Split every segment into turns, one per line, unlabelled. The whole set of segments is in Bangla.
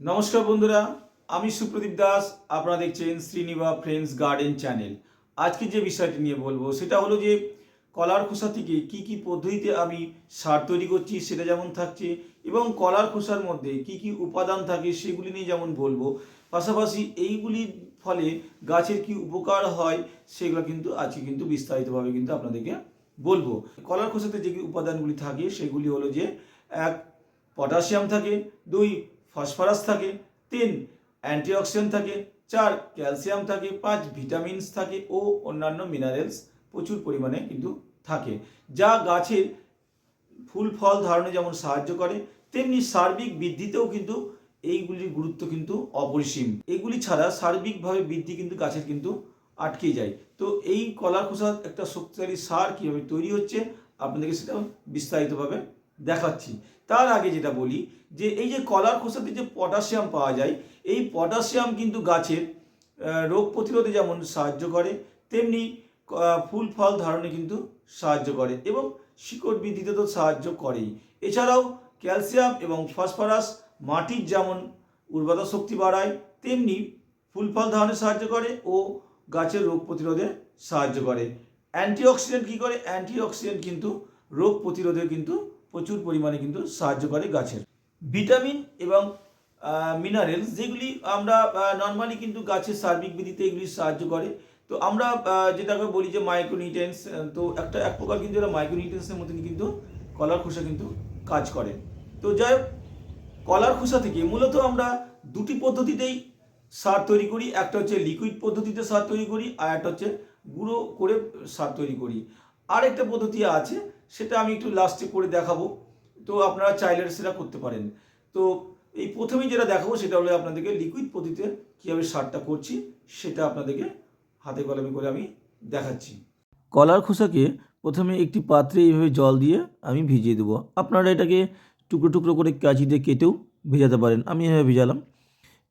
নমস্কার বন্ধুরা, আমি সুপ্রদীপ দাস, আপনারা দেখছেন শ্রীনিবা ফ্রেন্ডস গার্ডেন চ্যানেল। আজকে যে বিষয়টি নিয়ে বলব, সেটা হলো যে কলার খোসা থেকে কি কি পদ্ধতিতে আমি সার তৈরি করছি, সেটা যেমন থাকছে এবং কলার খোসার মধ্যে কি কি উপাদান থাকে, সেগুলি নিয়ে যেমন বলব। পাশাপাশি এইগুলির ফলে গাছের কি উপকার হয়, সেগুলো কিন্তু আজকে কিন্তু বিস্তারিতভাবে কিন্তু আপনাদেরকে বলব। কলার খোসাতে যে উপাদানগুলি থাকে, সেগুলি হলো যে, এক, পটাশিয়াম থাকে, দুই ফসফরাস থাকে, তিন, অ্যান্টিঅক্সিডেন্ট থাকে, চার, ক্যালসিয়াম থাকে, পাঁচ, ভিটামিনস থাকে ও অন্যান্য মিনারেলস প্রচুর পরিমাণে কিন্তু থাকে। যা গাছের ফুল, ফল ধারণে যেমন সাহায্য করে, তেমনি সার্বিক বৃদ্ধিতেও কিন্তু এইগুলির গুরুত্ব কিন্তু অপরিসীম। এগুলি ছাড়া সার্বিকভাবে বৃদ্ধি কিন্তু গাছের কিন্তু আটকে যায়। তো এই কলার খোসা একটা শক্তিশালী সার কীভাবে তৈরি হচ্ছে, আপনাদেরকে সেটা বিস্তারিতভাবে দেখাচ্ছি। তার আগে যেটা বলি, যে এই যে কলার খোসাতে যে পটাশিয়াম পাওয়া যায়, এই পটাশিয়াম কিন্তু গাছের রোগ প্রতিরোধে যেমন সাহায্য করে, তেমনি ফুল ফল ধারণে কিন্তু সাহায্য করে এবং শিকড় বৃদ্ধিতে তো সাহায্য করেই। এছাড়াও ক্যালসিয়াম এবং ফসফরাস মাটির যেমন উর্বরতা শক্তি বাড়ায়, তেমনি ফুল ফল ধারণে সাহায্য করে ও গাছের রোগ প্রতিরোধে সাহায্য করে। অ্যান্টিঅক্সিডেন্ট কী করে? অ্যান্টিঅক্সিডেন্ট কিন্তু রোগ প্রতিরোধে কিন্তু প্রচুর পরিমাণে কিন্তু সাহায্য করে গাছের। ভিটামিন এবং মিনারেলস যেগুলি আমরা নর্মালি কিন্তু গাছের সার্বিক বৃদ্ধিতে এগুলি সাহায্য করে। তো আমরা যেটাকে বলি যে মাইক্রোনিউট্রিয়েন্টস তো একটা, এক প্রকার কিন্তু এরা মাইক্রোনিউট্রিয়েন্টসের মতন কিন্তু কলার খোসা কিন্তু কাজ করে। তো যাই হোক, কলার খোসা থেকে মূলত আমরা দুটি পদ্ধতিতেই সার তৈরি করি। একটা হচ্ছে লিকুইড পদ্ধতিতে সার তৈরি করি আর একটা হচ্ছে গুঁড়ো করে সার তৈরি করি। আর একটা পদ্ধতি আছে সেটা আমি একটু লাস্টে করে দেখাবো। তো আপনারা চাইলে সেটা করতে পারেন। তো এই প্রথমেই যেটা দেখাবো সেটা হলো আপনাদেরকে লিকুইড পদ্ধতিতে কীভাবে সারটা করছি, সেটা আপনাদেরকে হাতে কলমে করে আমি দেখাচ্ছি। কলার খোসাকে প্রথমে একটি পাত্রে এইভাবে জল দিয়ে আমি ভিজিয়ে দেবো। আপনারা এটাকে টুকরো টুকরো করে কাঁচি দিয়ে কেটেও ভেজাতে পারেন। আমি এভাবে ভিজালাম।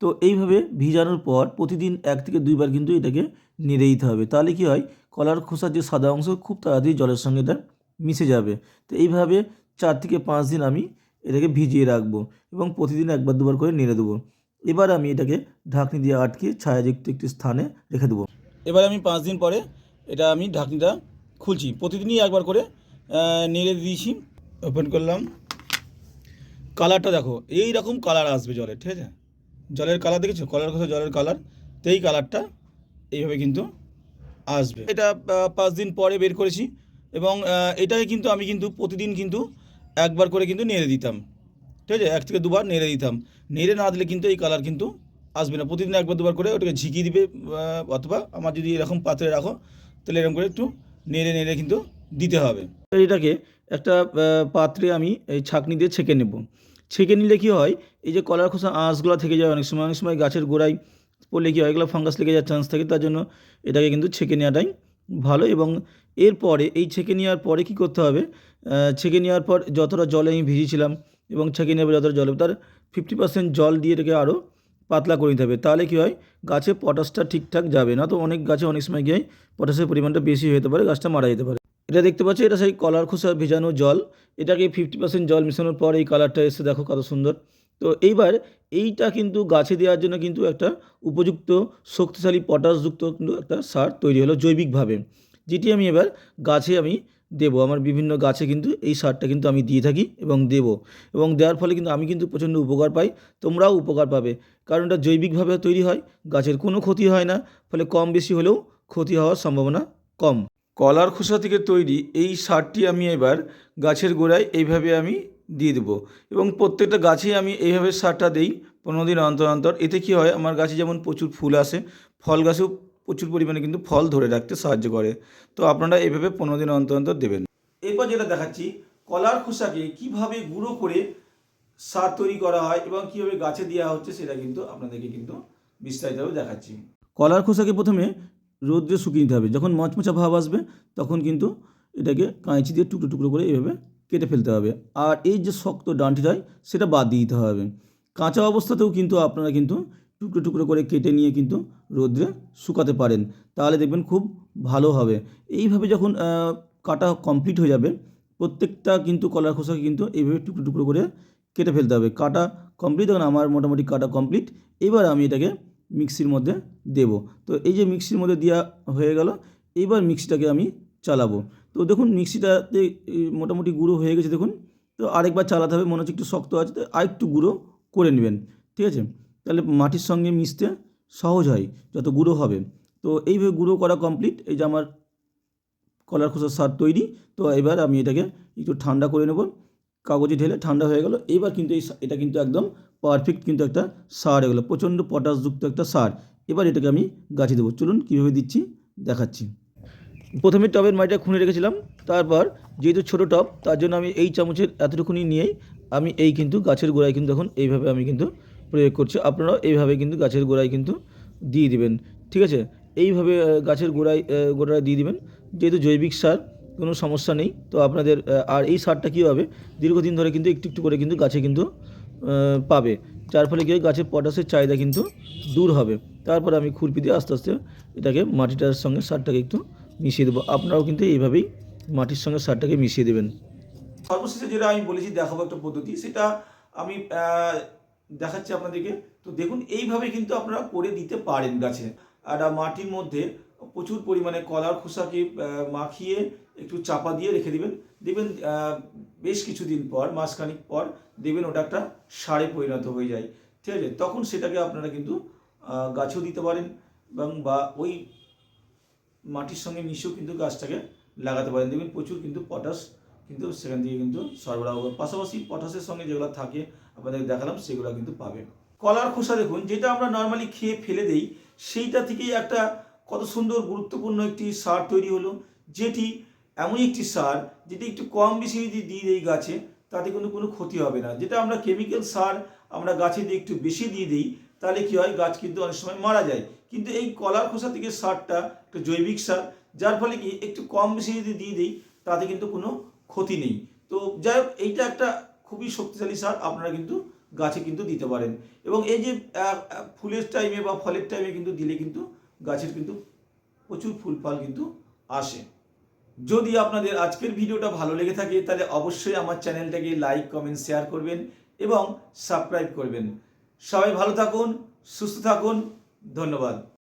তো এইভাবে ভিজানোর পর প্রতিদিন এক থেকে দুইবার কিন্তু এটাকে নেড়ে দিতে হবে। তাহলে কি হয়? কলার খোসার যে সাদা অংশ খুব তাড়াতাড়ি জলের সঙ্গে এটা মিশে যাবে। তো এইভাবে চার থেকে পাঁচ দিন আমি এটাকে ভিজিয়ে রাখব এবং প্রতিদিন একবার দুবার করে নেড়ে দেবো। এবার আমি এটাকে ঢাকনি দিয়ে আটকে ছায়াযুক্ত একটি স্থানে রেখে দেবো। এবার আমি পাঁচ দিন পরে এটা আমি ঢাকনিটা খুলছি। প্রতিদিনই একবার করে নেড়ে দিয়েছি। ওপেন করলাম। কালারটা দেখো এই রকম কালার আসবে জলের, ঠিক আছে? জলের কালার দেখেছ? কলার কথা, জলের কালার। তো এই কালারটা এইভাবে কিন্তু আসবে। এটা পাঁচ দিন পরে বের করেছি। এবং এটাকে কিন্তু আমি কিন্তু প্রতিদিন কিন্তু একবার করে কিন্তু নেড়ে দিতাম। ঠিক আছে? এক থেকে দুবার নেড়ে দিতাম। নেড়ে না দিলে কিন্তু এই কালার কিন্তু আসবে না। প্রতিদিন একবার দুবার করে ওটাকে ঝিঁকিয়ে দিবে অথবা আমার যদি এরকম পাত্রে রাখো, তাহলে এরকম করে একটু নেড়ে নেড়ে কিন্তু দিতে হবে। এটাকে একটা পাত্রে আমি এই ছাঁকনি দিয়ে ছেঁকে নেব। ছেঁকে নিলে কি হয়? এই যে কলার খোসা আঁশগুলো থেকে যায় অনেক সময়। অনেক সময় গাছের গোড়ায় পড়লে কি হয়? এগুলো ফাঙ্গাস লেগে যাওয়ার চান্স থাকে। তার জন্য এটাকে কিন্তু ছেঁকে নেওয়াটাই ভালো এবং এরপরে এই ছেঁকে নেওয়ার পরে কি করতে হবে? ছেঁকে নেওয়ার পর যতটা জলে আমি ভিজিয়েছিলাম এবং ছেঁকে নেওয়ার পর যতটা জল, তার ফিফটি পার্সেন্ট জল দিয়ে এটাকে আরও পাতলা করে নিতে হবে। তাহলে কী হয়? গাছে পটাশটা ঠিকঠাক যাবে না, তো অনেক গাছে অনেক সময় গিয়ে পটাশের পরিমাণটা বেশি যেতে পারে, গাছটা মারা যেতে পারে। এটা দেখতে পাচ্ছি, এটা সেই কলার খোসা ভেজানো জল। এটাকে ফিফটি পার্সেন্ট জল মেশানোর পর এই কালারটা এসে দেখো কত সুন্দর। তো এইবার এইটা কিন্তু গাছে দেওয়ার জন্য কিন্তু একটা উপযুক্ত শক্তিশালী পটাশযুক্ত কিন্তু একটা সার তৈরি হলো জৈবিকভাবে। যেটি আমি এবার গাছে আমি দেবো। আমার বিভিন্ন গাছে কিন্তু এই সারটা কিন্তু আমি দিয়ে থাকি এবং দেবো। এবং দেওয়ার ফলে কিন্তু আমি কিন্তু প্রচণ্ড উপকার পাই, তোমরাও উপকার পাবে। কারণ এটা জৈবিকভাবে তৈরি হয়, গাছের কোনো ক্ষতি হয় না, ফলে কম বেশি হলেও ক্ষতি হওয়ার সম্ভাবনা কম। কলার খোসা থেকে তৈরি এই সারটি আমি এবার গাছের গোড়ায় এইভাবে আমি দিয়ে দেবো। এবং প্রত্যেকটা গাছেই আমি এইভাবে সারটা দিই পনেরো দিন অন্তর অন্তর। এতে কী হয়, আমার গাছে যেমন প্রচুর ফুল আসে, ফল গাছেও প্রচুর পরিমাণে কিন্তু ফল ধরে রাখতে সাহায্য করে। তো আপনারা এভাবে পনেরো দিন অন্তর অন্তর দেবেন। এরপর যেটা দেখাচ্ছি, কলার খোসাকে কীভাবে গুঁড়ো করে সার তৈরি করা হয় এবং কীভাবে গাছে দেওয়া হচ্ছে সেটা কিন্তু আপনাদেরকে কিন্তু বিস্তারিতভাবে দেখাচ্ছি। কলার খোসাকে প্রথমে রোদ্রে শুকিয়ে নিতে হবে। যখন মচমচা ভাব আসবে, তখন কিন্তু এটাকে কাঁচি দিয়ে টুকরো টুকরো করে এইভাবে কেটে ফেলতে হবে। আর এই যে শক্ত ডাঁটিটা সেটা বাদ দিতে হবে। কাঁচা অবস্থাতেও কিন্তু আপনারা কিন্তু টুকরো টুকরো করে কেটে নিয়ে কিন্তু রোদ্রে শুকাতে পারেন। তাহলে দেখবেন খুব ভালো হবে। এইভাবে যখন কাটা কমপ্লিট হয়ে যাবে, প্রত্যেকটা কিন্তু কলার খোসাকে কিন্তু এইভাবে টুকরো টুকরো করে কেটে ফেলতে হবে। কাটা কমপ্লিট দেখুন আমার মোটামুটি কাটা কমপ্লিট এবার আমি এটাকে মিক্সির মধ্যে দেব। তো এই যে মিক্সির মধ্যে দেওয়া হয়ে গেল, এবার মিক্সিটাকে আমি চালাবো। তো দেখুন, মিক্সিটাতে মোটামুটি গুঁড়ো হয়ে গেছে দেখুন। তো আরেকবার চালাতে হবে, মনে হচ্ছে একটু শক্ত আছে, তো আরেকটু গুঁড়ো করে নেবেন, ঠিক আছে? তাহলে মাটির সঙ্গে মিশতে সহজ হয়, যত গুঁড়ো হবে। তো এইভাবে গুঁড়ো করা কমপ্লিট এই যে আমার কলার খোসার সার তৈরি, তো এবার আমি এটাকে একটু ঠান্ডা করে নেব। কাগজে ঢেলে ঠান্ডা হয়ে গেল, এবার কিন্তু এই এটা কিন্তু একদম পারফেক্ট কিন্তু একটা সার এগুলো প্রচণ্ড পটাশযুক্ত একটা সার। এবার এটাকে আমি গাছে দেবো, চলুন কীভাবে দিচ্ছি, দেখাচ্ছি। প্রথমে টবের মাটিটা খুঁড়ে রেখেছিলাম, তারপর যেহেতু ছোটো টব, তার জন্য আমি এই চামচের এতটুকুনি নিয়েই আমি এই কিন্তু গাছের গোড়ায় কিন্তু এখন এইভাবে আমি কিন্তু প্রয়োগ করছি। আপনারাও এইভাবে কিন্তু গাছের গোড়ায় কিন্তু দিয়ে দিবেন, ঠিক আছে? এইভাবে গাছের গোড়ায় গোড়ায় দিয়ে দিবেন। যেহেতু জৈবিক সার, কোনো সমস্যা নেই। তো আপনাদের আর এই সারটা কী হবে? দীর্ঘদিন ধরে কিন্তু একটু একটু করে কিন্তু গাছে কিন্তু পাবে। যার ফলে গিয়ে গাছের পটাশের চাহিদা কিন্তু দূর হবে। তারপর আমি খুরপি দিয়ে আস্তে আস্তে এটাকে মাটিটার সঙ্গে সারটাকে একটু মিশিয়ে দেবো। আপনারাও কিন্তু এইভাবেই মাটির সঙ্গে সারটাকে মিশিয়ে দেবেন। সর্বশেষে যেটা আমি বলেছি, দেখাবো একটা পদ্ধতি। সেটা আমি দেখাচ্ছি আপনাদেরকে। তো দেখুন, এইভাবে কিন্তু আপনারা করে দিতে পারেন গাছে। আর মাটির মধ্যে প্রচুর পরিমাণে কলার খোসাকে মাখিয়ে একটু চাপা দিয়ে রেখে দিবেন। দেখবেন বেশ কিছুদিন পর, মাসখানিক পর দেখবেন ওটা একটা সারে পরিণত হয়ে যায়। ঠিক আছে? তখন সেটাকে আপনারা কিন্তু গাছেও দিতে পারেন এবং বা ওই মাটির সঙ্গে মিশেও কিন্তু গাছটাকে লাগাতে পারেন। দেখবেন প্রচুর কিন্তু পটাশ কিন্তু সেখান থেকে কিন্তু সরবরাহ হবে পাশাপাশি পটাশের সঙ্গে যেগুলো থাকে আপনাদের দেখালাম, সেগুলো কিন্তু পাবে। কলার খোসা দেখুন, যেটা আমরা নর্মালি খেয়ে ফেলে দেই, সেইটা থেকেই একটা কত সুন্দর গুরুত্বপূর্ণ একটি সার তৈরি হলো। যেটি এমন একটি সার, যেটি একটু কম বেশি যদি দিয়ে দিই গাছে, তাতে কিন্তু কোনো ক্ষতি হবে না। যেটা আমরা কেমিক্যাল সার আমরা গাছে দিয়ে একটু বেশি দিয়ে দিই, তাহলে কি হয়, গাছ কিন্তু অনেক সময় মারা যায়। কিন্তু এই কলার খোসা থেকে সারটা একটা জৈবিক সার, যার ফলে কি একটু কম বেশি যদি দিয়ে দিই, তাতে কিন্তু কোনো ক্ষতি নেই। তো যাই হোক, এইটা একটা খুবই শক্তিশালী সার, আপনারা কিন্তু গাছে কিন্তু দিতে পারেন। এবং এই যে ফুলের টাইমে বা ফলের টাইমে কিন্তু দিলে কিন্তু গাছের কিন্তু প্রচুর ফুল ফল কিন্তু আসে। যদি আপনাদের আজকের ভিডিওটা ভালো লেগে থাকে, তাহলে অবশ্যই আমার চ্যানেলটাকে লাইক কমেন্ট শেয়ার করবেন এবং সাবস্ক্রাইব করবেন। সবাই ভালো থাকুন, সুস্থ থাকুন। ধন্যবাদ।